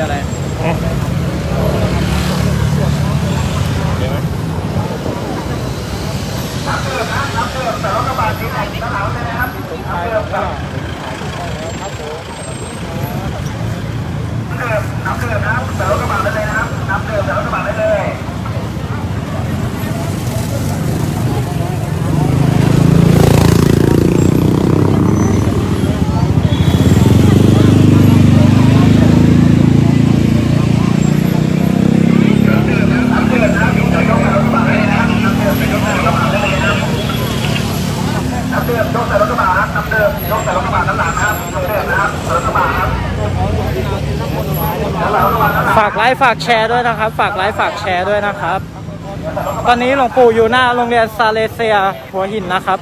下来。 อะไรฝากไลค์ฝากแชร์ด้วยนะครับ ฝากไลค์ฝากแชร์ด้วยนะครับ ตอนนี้หลวงปู่อยู่หน้าโรงเรียนซาเลเซียหัวหินนะครับ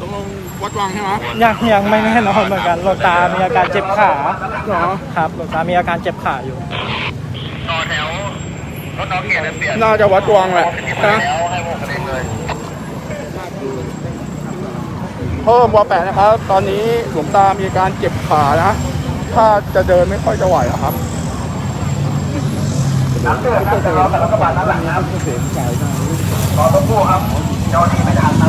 ตรงวัดวังใช่ไหมยังยังไม่แน่นอนเหมือนกันหลวงตา มีอาการเจ็บขาเหรอครับหลวงตา มีอาการเจ็บขาอยู่ต่อแถวรถน้องเกียร์เปลี่ยนน่าจะวัดวังแหละแล้นะวให้พวกกัน เองเลยเพิ่มวาแปดนะครับ ตอนนี้หลวงตามีอาการเจ็บขานะ ถ้าจะเดินไม่ค่อยจะไหวอะครับน้ำเดือดครับจะรอแต่รถกระบะด้านหลังนะครับรอตัวผู้ครับเจ้าหนี้ไม่ทันครั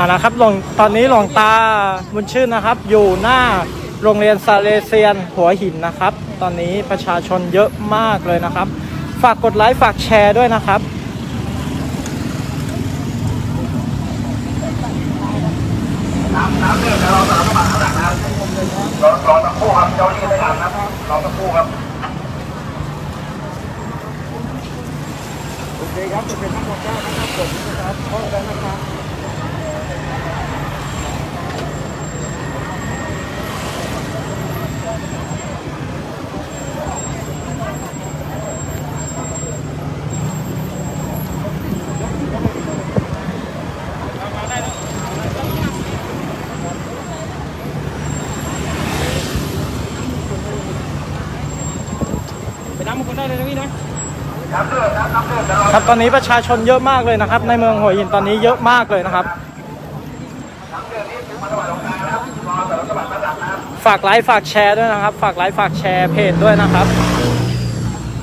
บอ่านะครับหลวงตอนนี้หลวงตาบุญชื่นนะครับ อยู่หน้าโรงเรียนซาเลเซียนหัวหินนะครับ ตอนนี้ประชาชนเยอะมากเลยนะครับ ฝากกดไลค์ฝากแชร์ด้วยนะครับน้ำน้ำเดือดจะรอแต่รถกระบะด้านหลังนะครับรอรอตัวผู้ครับเจ้าหนี้ไม่ทันครับรอตัวผู้ครับโอเคครับจะเป็นทั้งหมดได้นะครับผมนะครับพร้อมกันนะครับ น้ำเดือดครับน้ำเดือดจะรอ ครับตอนนี้ประชาชนเยอะมากเลยนะครับ ในเมืองหัวหินตอนนี้เยอะมากเลยนะครับ ฝากไลค์ฝากแชร์ด้วยนะครับ ฝากไลค์ฝากแชร์เพจด้วยนะครับ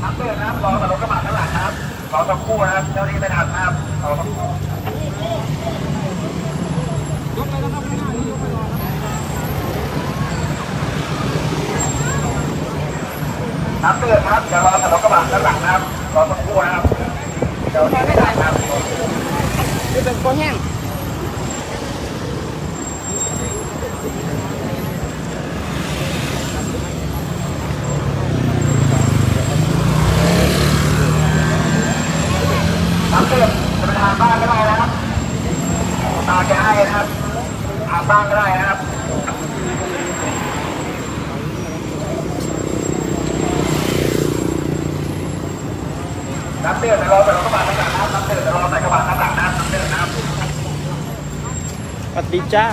น้ำเดือดนะครับรอแต่รถกระบะด้านหลังนะครับรอตัวผู้นะครับเจ้าหนี้ไม่ทันครับรอตัวผู้น้ำเดือดครับจะรอแต่รถกระบะด้านหลังนะครับรอตัวผู้นะครับเจ้าหนี้ไม่นะครับ นี่เป็นก้นแห้งน้ำเดือดจะไปทานบ้านก็ได้นะครับตาแกให้นะครับทานบ้านก็ได้นะครับน้ำเดือดจะ รอแต่รถกระบะด้านหลังน้ำเดือดรอแต่กระบะด้านหลังน้ำเดือดนะครับสวัสดีจ้า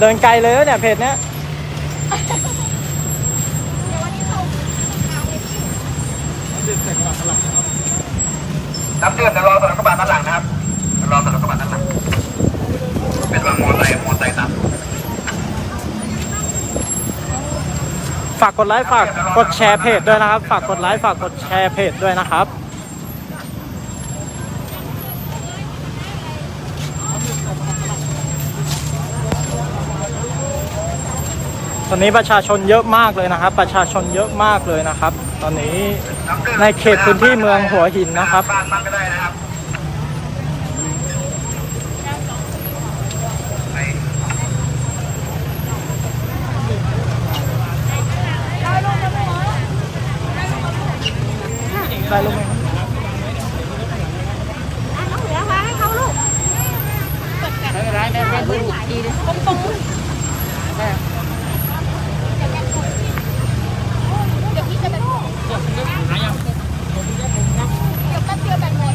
เดินไกลเลยเนี่ยเพจเนี้ยน้ำเดือดจะรอแต่รถกระบะด้านหลังนะครับรอแต่รถกระบะด้านหลัง เป็นวังมอไซค์มอไซค์ตาม ฝากกดไลค์ฝากกดแชร์เพจด้วยนะครับ ฝากกดไลค์ฝากกดแชร์เพจด้วยนะครับตอนนี้ประชาชนเยอะมากเลยนะครับ ประชาชนเยอะมากเลยนะครับ ตอนนี้ในเขตพื้นที่เมืองหัวหินนะครับ บ้านบ้างก็ ได้นะครับได้ลูกไหมน้องเหลือวางให้เขาลูกไม่เป็นไรไม่เป็นไรดูอีกทีนึงตรงตรงเดี๋ยวพี่จะไปเดี๋ยวแป๊บเดียวแบตหมด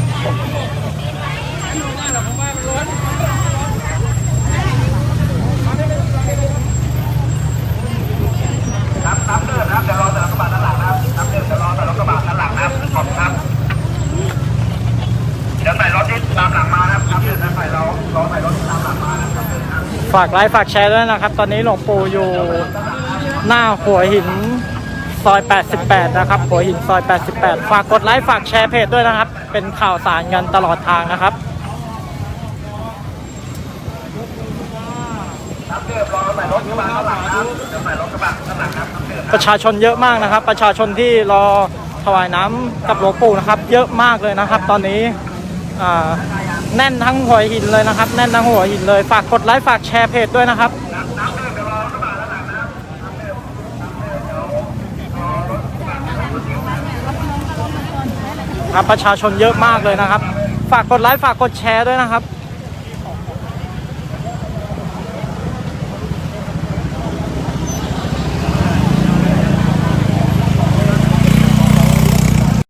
ฝากไลค์ฝากแชร์ด้วยนะครับ ตอนนี้หลวงปู่อยู่หน้าหัวหินซอย 88 นะครับ หัวหินซอย 88 ฝากกดไลค์ฝากแชร์เพจด้วยนะครับ เป็นข่าวสารกันตลอดทางนะครับประชาชนเยอะมากนะครับ ประชาชนที่รอถวายน้ำกับหลวงปู่นะครับ เยอะมากเลยนะครับ ตอนนี้อ่า แน่นทั้งหัวหินเลยนะครับ แน่นทั้งหัวหินเลย ฝากกดไลค์ฝากแชร์เพจด้วยนะครับ ครับประชาชนเยอะมากเลยนะครับ ฝากกดไลค์ฝากกดแชร์ด้วยนะครับ